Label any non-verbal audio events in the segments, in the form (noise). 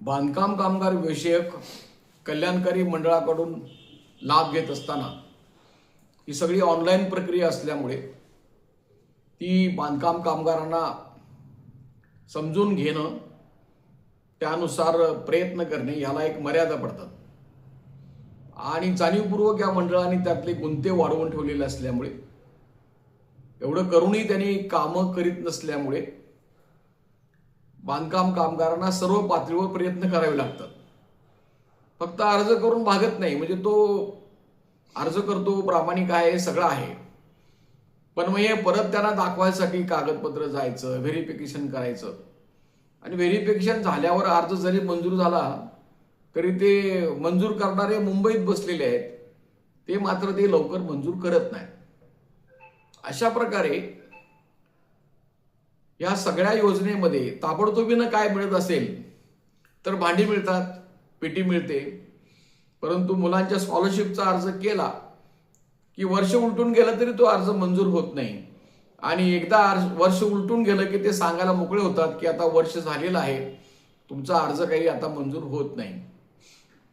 बांधकाम कामगार विषयक कल्याणकारी मंडळाकडून लाभ घेत असताना ही सगळी ऑनलाईन प्रक्रिया असल्यामुळे ती बांधकाम कामगारांना समजून घेणं त्यानुसार प्रयत्न करणे याला एक मर्यादा पडतात. आणि जाणीवपूर्वक या मंडळाने त्यातले गुंते वाढवून ठेवलेले असल्यामुळे एवढं करूनही त्यांनी कामं करीत नसल्यामुळे बांधकाम कामगारांना सर्व पातळीवर प्रयत्न करावे लागतात. फक्त अर्ज करून भागत नाही म्हणजे तो अर्ज करतो प्रामाणिक आहे सगळं आहे. पण मग हे परत त्यांना दाखवायसाठी कागदपत्र जायचं व्हेरिफिकेशन करायचं. आणि व्हेरिफिकेशन झाल्यावर अर्ज जरी मंजूर झाला तरी ते मंजूर करणारे मुंबईत बसलेले आहेत ते मात्र ते लवकर मंजूर करत नाही अशा प्रकारे या सगळ्या योजनेमध्ये ताबडतोबीनं काय मिळत असेल तर भांडी मिळतात पेटी मिळते. परंतु मुलांच्या स्कॉलरशिपचा अर्ज केला की वर्ष उलटून गेलं तरी तो अर्ज मंजूर होत नाही. आणि एकदा अर्ज वर्ष उलटून गेलं की ते सांगायला मोकळे होतात की आता वर्ष झालेलं आहे तुमचा अर्ज काही आता मंजूर होत नाही.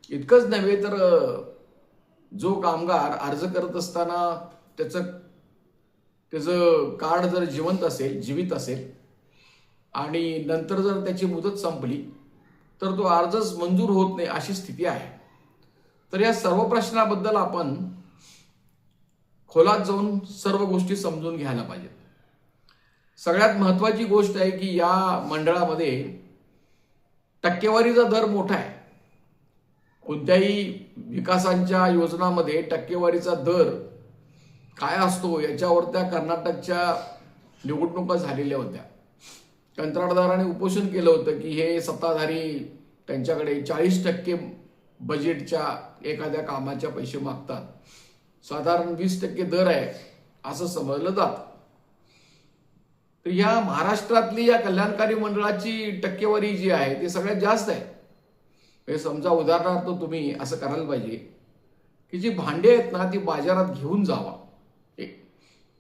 इतकंच नव्हे तर जो कामगार अर्ज करत असताना त्याचं त्याचं कार्ड जर जिवंत असेल जीवित असेल आणि नंतर जर त्याची मुदत संपली तर तो अर्जच मंजूर होत नाही अशी स्थिती आहे. तर या सर्व प्रश्नाबद्दल आपण खोलात जाऊन सर्व गोष्टी समजून घ्यायला पाहिजेत. सगळ्यात महत्वाची गोष्ट आहे की या मंडळामध्ये टक्केवारीचा दर मोठा आहे. कोणत्याही विकासांच्या योजनामध्ये टक्केवारीचा दर काय असतो याच्यावर त्या कर्नाटकच्या निवडणुका झालेल्या होत्या. कंत्राटदाराने उपोषण केलं होतं की हे सत्ताधारी त्यांच्याकडे चाळीस टक्के बजेटच्या एखाद्या कामाच्या पैसे मागतात. साधारण वीस टक्के दर आहे असं समजलं जातं. तर या महाराष्ट्रातली या कल्याणकारी मंडळाची टक्केवारी जी आहे ती सगळ्यात जास्त आहे. म्हणजे समजा उदाहरणार्थ तुम्ही असं करायला पाहिजे की जी भांडी आहेत ना ती बाजारात घेऊन जावा. एक.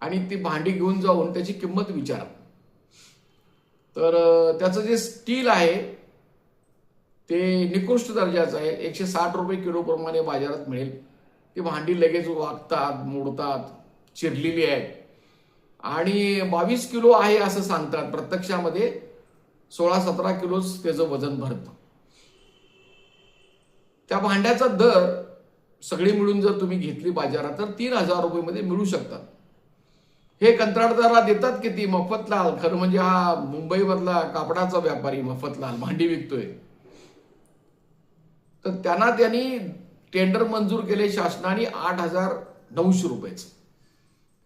आणि ती भांडी घेऊन जाऊन त्याची किंमत विचारा. तर त्याचं जे स्टील आहे ते निकृष्ट दर्जाचं आहे. एकशे साठ रुपये किलोप्रमाणे बाजारात मिळेल. ती भांडी लगेच वागतात मोडतात चिरलेली आहेत. आणि बावीस किलो आहे असं सांगतात. प्रत्यक्षामध्ये सोळा सतरा किलोच त्याचं वजन भरतं. त्या भांड्याचा दर सगळी मिळून जर तुम्ही घेतली बाजारात तर तीन हजार रुपयेमध्ये मिळू शकतात. हे कंत्राटदाराला देतात किती मफतलाल? खरं म्हणजे हा मुंबईमधला कापडाचा व्यापारी मफतलाल भांडी विकतोय. तर त्यांना त्यांनी टेंडर मंजूर केले शासनाने आठ हजार नऊशे रुपयेच.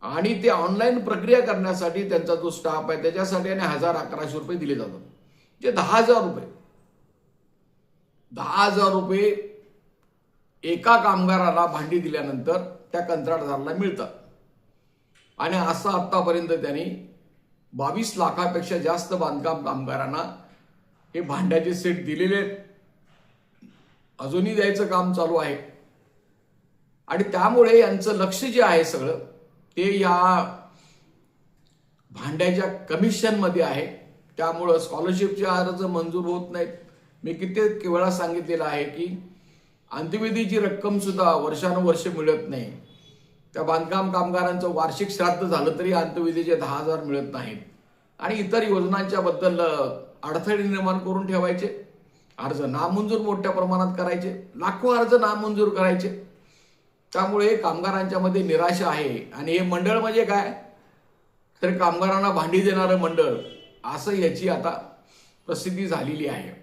आणि ते ऑनलाईन प्रक्रिया करण्यासाठी त्यांचा जो स्टाफ आहे त्याच्यासाठी आणि हजार अकराशे रुपये दिले जातात. जे दहा हजार रुपये. दहा हजार रुपये एका कामगाराला भांडी दिल्यानंतर त्या कंत्राटदाराला मिळतात. आणि असं आत्तापर्यंत त्यांनी बावीस लाखापेक्षा जास्त बांधकाम कामगारांना हे भांड्याचे सेट दिलेले आहेत. अजूनही द्यायचं काम चालू आहे. आणि त्यामुळे यांचं लक्ष जे आहे सगळं ते या भांड्याच्या कमिशनमध्ये आहे. त्यामुळं स्कॉलरशिपचे अर्ज मंजूर होत नाहीत. मी कित्येक वेळा सांगितलेलं आहे की अंत्यविधीची रक्कमसुद्धा वर्षानुवर्ष मिळत नाही. त्या बांधकाम कामगारांचं वार्षिक श्राद्ध झालं तरी अंत्यविधीचे दहा हजार मिळत नाहीत. आणि इतर योजनांच्या बद्दल अडथळे निर्माण करून ठेवायचे. अर्ज नामंजूर मोठ्या प्रमाणात करायचे. लाखो अर्ज नामंजूर करायचे. त्यामुळे कामगारांच्या मध्ये निराशा आहे. आणि हे मंडळ म्हणजे काय? तर कामगारांना भांडी देणारं मंडळ. असं याची आता प्रसिद्धी झालेली आहे.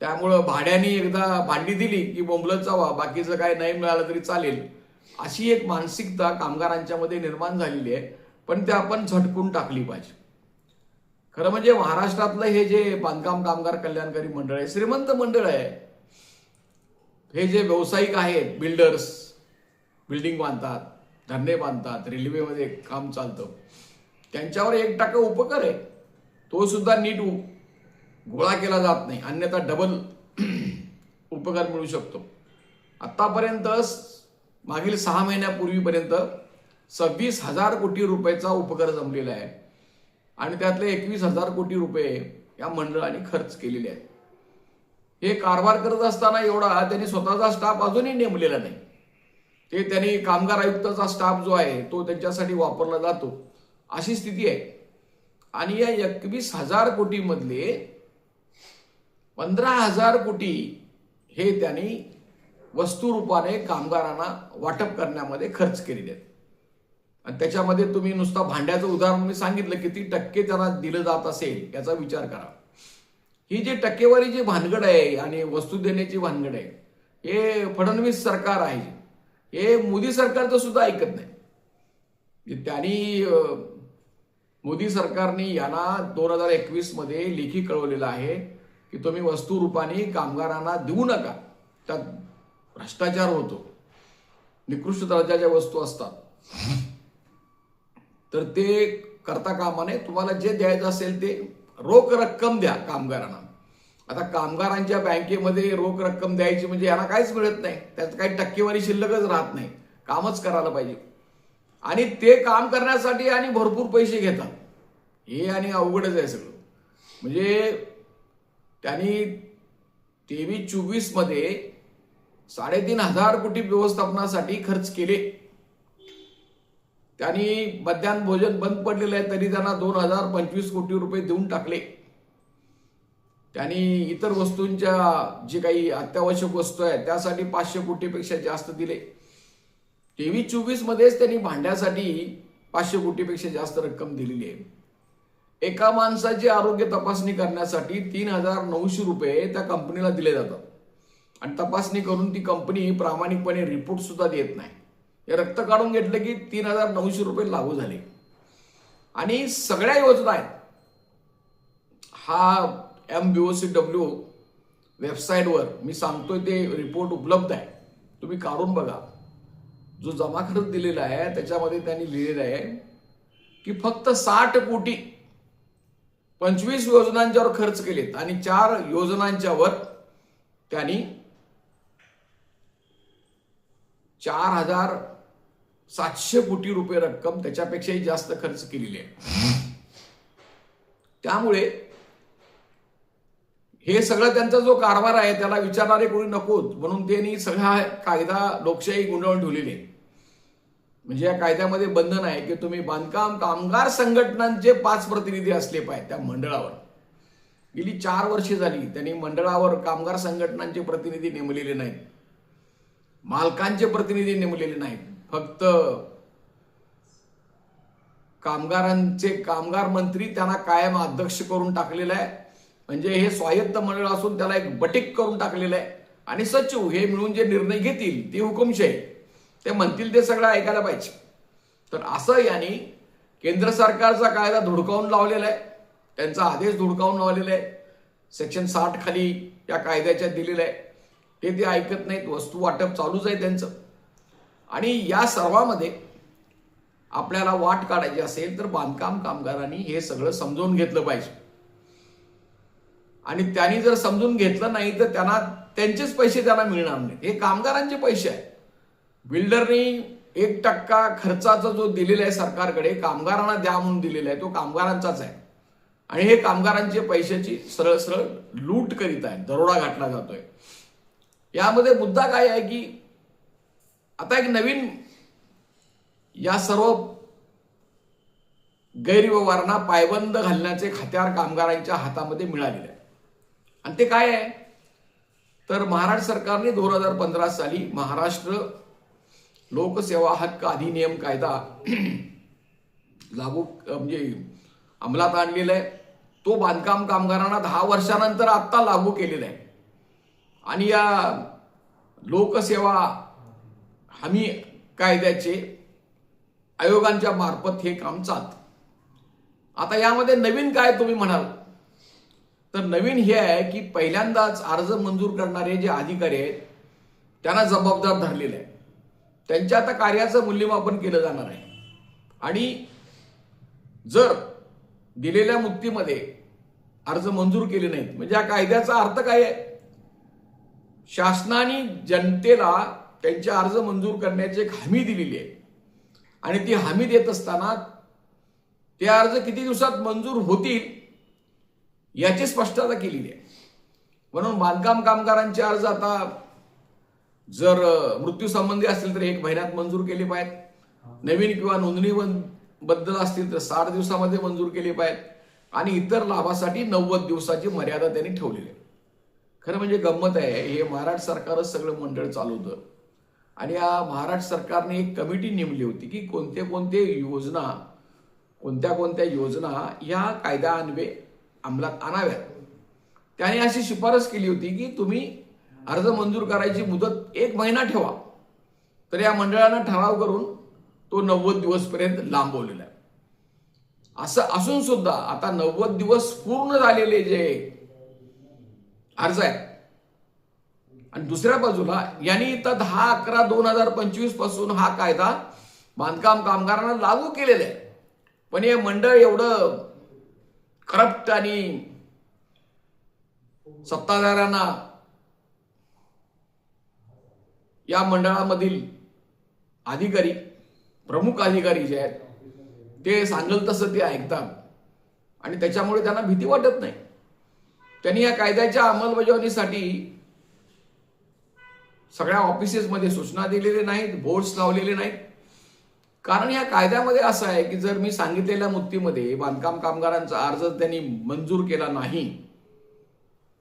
त्यामुळं भाड्याने एकदा भांडी दिली की बोंबलत जावा. बाकीचं काय नाही मिळालं तरी चालेल. अशी एक मानसिकता कामगारांच्या मध्ये निर्माण झालेली आहे पण ते आपण झटकून टाकली पाहिजे. खरं म्हणजे महाराष्ट्रातलं हे जे बांधकाम कामगार कल्याणकारी मंडळ आहे श्रीमंत मंडळ आहे हे जे व्यावसायिक आहेत बिल्डर्स बिल्डिंग बांधतात धरणे बांधतात रेल्वेमध्ये काम चालतं त्यांच्यावर एक टाका उपकर आहे. तो सुद्धा नीट गोळा केला जात नाही अन्यथा डबल (clears throat) उपकार मिळू शकतो. आतापर्यंत मागील सहा महिन्यापूर्वीपर्यंत सव्वीस हजार कोटी रुपयाचा उपकर जमलेला आहे. आणि त्यातले एकवीस हजार कोटी रुपये या मंडळाने खर्च केलेले आहेत. हे कारभार करत असताना एवढा त्यांनी स्वतःचा स्टाफ अजूनही नेमलेला नाही. ते त्यांनी कामगार आयुक्ताचा स्टाफ जो आहे तो त्यांच्यासाठी वापरला जातो. अशी स्थिती आहे. आणि या एकवीस हजार कोटीमधले पंधरा हजार कोटी हे त्यांनी वस्तुरूपाने कामगारांना वाटप करण्यामध्ये खर्च केलेले आहेत. आणि त्याच्यामध्ये तुम्ही नुसता भांड्याचं उदाहरण मी सांगितलं किती टक्के त्यांना दिलं जात असेल याचा विचार करा. ही जी टक्केवारी जी भानगड आहे आणि वस्तू देण्याची भानगड आहे हे फडणवीस सरकार आहे. हे मोदी सरकारचं सुद्धा ऐकत नाही. म्हणजे त्यांनी मोदी सरकारने यांना दोन हजार एकवीसमध्ये लेखी कळवलेलं आहे की तुम्ही वस्तू रूपाने कामगारांना देऊ नका. त्यात भ्रष्टाचार होतो. निकृष्ट दर्जाच्या वस्तू असतात. (laughs) तर ते करता कामा नये. तुम्हाला जे द्यायचं असेल ते रोख रक्कम द्या कामगारांना. आता कामगारांच्या बँकेमध्ये रोख रक्कम द्यायची म्हणजे यांना काहीच मिळत नाही. त्यात काही टक्केवारी शिल्लकच राहत नाही. कामच करायला पाहिजे. आणि ते काम करण्यासाठी आणि भरपूर पैसे घेतात. हे आणि अवघडच आहे सगळं. म्हणजे त्यांनी तेवीस चोवीसमध्ये साडेतीन हजार कोटी व्यवस्थापनासाठी खर्च केले. त्यांनी मध्यान्ह भोजन बंद पडलेलं आहे तरी त्यांना दोन हजार पंचवीस कोटी रुपये देऊन टाकले. त्यांनी इतर वस्तूंच्या जे काही अत्यावश्यक वस्तू आहेत त्यासाठी पाचशे कोटीपेक्षा जास्त दिले. तेवीस चोवीस मध्येच त्यांनी भांड्यासाठी पाचशे कोटीपेक्षा जास्त रक्कम दिलेली आहे. एका माणसाची आरोग्य तपासणी करण्यासाठी तीन हजार नऊशे रुपये त्या कंपनीला दिले जातात. आणि तपासणी करून ती कंपनी प्रामाणिकपणे रिपोर्ट सुद्धा देत नाही. हे रक्त काढून घेतलं की तीन हजार नऊशे रुपये लागू झाले. आणि सगळ्या योजना आहेत. हा M B O C W वेबसाईटवर मी सांगतोय ते रिपोर्ट उपलब्ध आहे. तुम्ही काढून बघा. जो जमा खर्च दिलेला आहे त्याच्यामध्ये त्यांनी लिहिलेलं आहे की फक्त साठ कोटी पंचवीस योजनांच्यावर खर्च केलेत आणि चार योजनांच्यावर त्यांनी चार हजार सातशे कोटी रुपये रक्कम त्याच्यापेक्षाही जास्त खर्च केलेली आहे. त्यामुळे हे सगळं त्यांचा जो कारभार आहे त्याला विचारणारे कोणी नकोत म्हणून त्यांनी सगळा कायदा लोकशाही गुंडाळून ठेवलेली आहे. म्हणजे या कायद्यामध्ये बंधन आहे की तुम्ही बांधकाम कामगार संघटनांचे पाच प्रतिनिधी असले पाहिजे त्या मंडळावर. गेली चार वर्षे झाली त्यांनी मंडळावर कामगार संघटनांचे प्रतिनिधी नेमलेले नाहीत. मालकांचे प्रतिनिधी नेमलेले नाहीत. फक्त कामगारांचे कामगार मंत्री त्यांना कायम अध्यक्ष करून टाकलेलं आहे. म्हणजे हे स्वायत्त मंडळ असून त्याला एक बटीक करून टाकलेलं आहे. आणि सचिव हे मिळून जे निर्णय घेतील ती हुकुमशाही. ते म्हणतील ते सगळं ऐकायला पाहिजे. तर असं यांनी केंद्र सरकारचा कायदा धुडकावून लावलेला आहे. त्यांचा आदेश धुडकावून लावलेला आहे. सेक्शन साठ खाली या कायद्याच्या दिलेलं आहे. ते ते ऐकत नाहीत वस्तू वाटप चालूच आहे त्यांचं. आणि या सर्वामध्ये आपल्याला वाट काढायची असेल तर बांधकाम कामगारांनी हे सगळं समजून घेतलं पाहिजे. आणि त्यांनी जर समजून घेतलं नाही तर त्यांना त्यांचेच पैसे त्यांना मिळणार नाहीत. हे कामगारांचे पैसे आहे बिल्डरनी एक टक्का खर्चाचा जो दिलेला आहे सरकारकडे कामगारांना द्या म्हणून दिलेला आहे तो कामगारांचाच आहे. आणि हे कामगारांचे पैशाची सरळ सरळ लूट करीत आहे दरोडा घातला जातोय. यामध्ये मुद्दा काय आहे की आता एक नवीन या सर्व गैरव्यवहारांना पायबंद घालण्याचे हत्यार कामगारांच्या हातामध्ये मिळालेले आहे आणि ते काय आहे? तर महाराष्ट्र सरकारने दोन हजार पंधरा साली महाराष्ट्र लोकसेवा हक्क अधिनियम कायदा (clears throat) लागू म्हणजे अंमलात आणलेला आहे. तो बांधकाम कामगारांना दहा वर्षानंतर आत्ता लागू केलेला आहे. आणि या लोकसेवा हमी कायद्याचे आयोगांच्या मार्फत हे काम चालत. आता यामध्ये नवीन काय तुम्ही म्हणाल? तर नवीन हे आहे की पहिल्यांदाच अर्ज मंजूर करणारे जे अधिकारी आहेत त्यांना जबाबदार धरलेले आहे त्यांच्या आता कार्याचं मूल्यमापन केलं जाणार आहे. आणि जर दिलेल्या मुक्तीमध्ये अर्ज मंजूर केले नाहीत म्हणजे या कायद्याचा अर्थ काय आहे? शासनाने जनतेला त्यांचे अर्ज मंजूर करण्याची एक हमी दिलेली आहे. आणि ती हमी देत असताना ते अर्ज किती दिवसात मंजूर होतील याची स्पष्टता केलेली आहे. म्हणून बांधकाम कामगारांचे अर्ज आता जर मृत्यूसंबंधी असतील तर एक महिन्यात मंजूर केले पाहिजेत. नवीन किंवा नोंदणी बद्दल असतील तर साठ दिवसामध्ये मंजूर केले पाहिजेत. आणि इतर लाभासाठी नव्वद दिवसाची मर्यादा त्यांनी ठेवलेली आहे. खरं म्हणजे गंमत आहे हे महाराष्ट्र सरकारच सगळं मंडळ चालवतं. आणि या महाराष्ट्र सरकारने एक कमिटी नेमली होती की कोणते कोणते योजना कोणत्या कोणत्या योजना या कायद्यान्वये अंमलात आणाव्यात. त्याने अशी शिफारस केली होती की तुम्ही अर्ज मंजूर करायची मुदत एक महिना ठेवा. तर या मंडळानं ठराव करून तो नव्वद दिवसपर्यंत लांबवलेला आहे. असं असून सुद्धा आता नव्वद दिवस पूर्ण झालेले जे अर्ज आहे. आणि दुसऱ्या बाजूला यांनी तर दहा अकरा दोन हजार पंचवीसपासून हा कायदा बांधकाम कामगारांना लागू केलेला आहे. पण हे मंडळ एवढं करप्ट आणि सत्ताधाऱ्यांना या मंडळामधील अधिकारी प्रमुख अधिकारी जे आहेत ते सांगेल तसं ते ऐकतात. आणि त्याच्यामुळे त्यांना भीती वाटत नाही. त्यांनी या कायद्याच्या अंमलबजावणीसाठी सगळ्या ऑफिसेसमध्ये सूचना दिलेल्या नाहीत बोर्ड्स लावलेले नाहीत. कारण या कायद्यामध्ये असं आहे की जर मी सांगितलेल्या मुक्तीमध्ये बांधकाम कामगारांचा अर्ज त्यांनी मंजूर केला नाही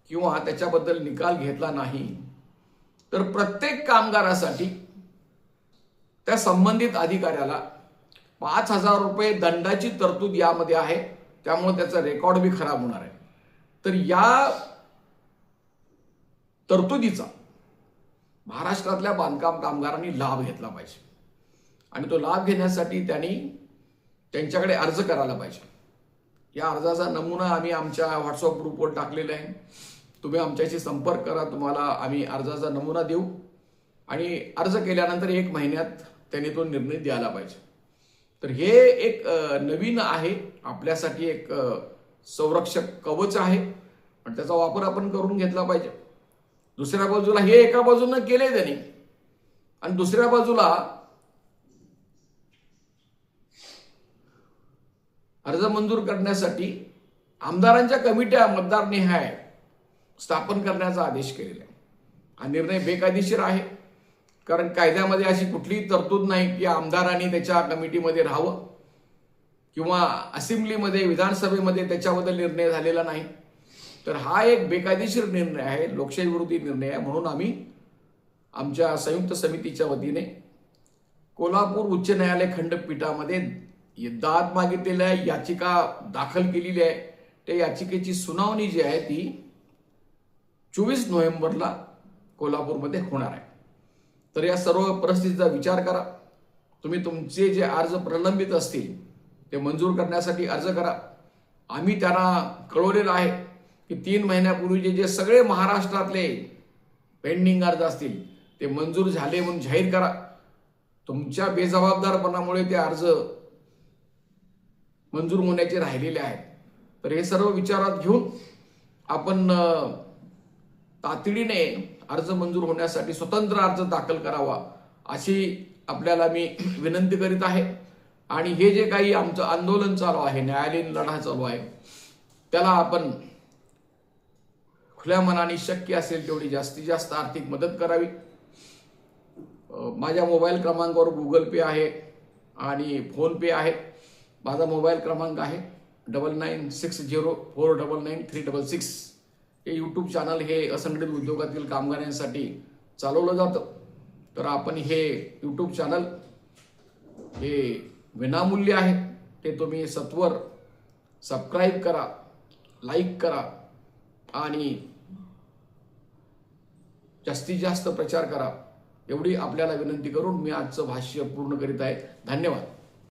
किंवा त्याच्याबद्दल निकाल घेतला नाही तर प्रत्येक कामगारासाठी त्या संबंधित अधिकाऱ्याला पाच हजार रुपये दंडाची तरतूद यामध्ये आहे. त्यामुळे त्याचा रेकॉर्ड बी खराब होणार आहे. तर या तरतुदीचा महाराष्ट्रातल्या बांधकाम कामगारांनी लाभ घेतला पाहिजे. आणि तो लाभ घेण्यासाठी त्यांनी त्यांच्याकडे अर्ज करायला पाहिजे. या अर्जाचा नमुना आम्ही आमच्या व्हॉट्सअप ग्रुपवर टाकलेला आहे. तुम्ही आमच्याशी संपर्क करा तुम्हाला आम्ही अर्जाचा नमुना देऊ. आणि अर्ज केल्यानंतर एक महिन्यात त्यांनी तो निर्णय द्यायला पाहिजे. तर हे एक नवीन आहे. आपल्यासाठी एक संरक्षक कवच आहे पण त्याचा वापर आपण करून घेतला पाहिजे. दुसऱ्या बाजूला हे एका बाजूनं केले त्यांनी. आणि दुसऱ्या बाजूला अर्ज मंजूर करण्यासाठी आमदारांच्या कमिट्या मतदार निहाय स्थापन करण्याचा आदेश केलेला आहे. हा निर्णय बेकायदेशीर आहे कारण कायद्यामध्ये अशी कुठलीही तरतूद नाही की आमदारांनी त्याच्या कमिटीमध्ये राहावं. किंवा असेंब्लीमध्ये विधानसभेमध्ये त्याच्याबद्दल निर्णय झालेला नाही. तर हा एक बेकायदेशीर निर्णय आहे लोकशाही विरोधी निर्णय आहे म्हणून आम्ही आमच्या संयुक्त समितीच्या वतीने कोल्हापूर उच्च न्यायालय खंडपीठामध्ये दाद मागितलेल्या याचिका दाखल केलेली आहे. त्या याचिकेची सुनावणी जी आहे ती चोवीस नोव्हेंबरला कोल्हापूरमध्ये होणार आहे. तर या सर्व परिस्थितीचा विचार करा. तुम्ही तुमचे जे अर्ज प्रलंबित असतील ते मंजूर करण्यासाठी अर्ज करा. आम्ही त्यांना कळवलेलं आहे की तीन महिन्यापूर्वीचे जे सगळे महाराष्ट्रातले पेंडिंग अर्ज असतील ते मंजूर झाले म्हणून जाहीर करा. तुमच्या बेजबाबदारपणामुळे ते अर्ज मंजूर होण्याचे राहिलेले आहेत. तर हे सर्व विचारात घेऊन आपण तातडीने अर्ज मंजूर होण्यासाठी स्वतंत्र अर्ज दाखल करावा अशी आपल्याला मी विनंती करीत आहे. आणि हे जे काही आमचं आंदोलन चालू आहे न्यायालयीन लढा चालू आहे त्याला आपण खुल्या मनाने शक्य असेल तेवढी जास्तीत जास्त आर्थिक मदत करावी. माझ्या मोबाईल क्रमांकावर गुगल पे आहे आणि फोन पे आहे. माझा मोबाईल क्रमांक आहे double nine six zero four double nine three double six हे यूट्यूब चॅनल हे असंघटित उद्योगातील कामगारांसाठी चालवलं जातं. तर आपण हे यूट्यूब चॅनल हे विनामूल्य आहे ते तुम्ही सत्वर सबस्क्राईब करा लाईक करा आणि जास्तीत जास्त प्रचार करा. एवढी आपल्याला विनंती करून मी आजचं भाष्य पूर्ण करीत आहे. धन्यवाद.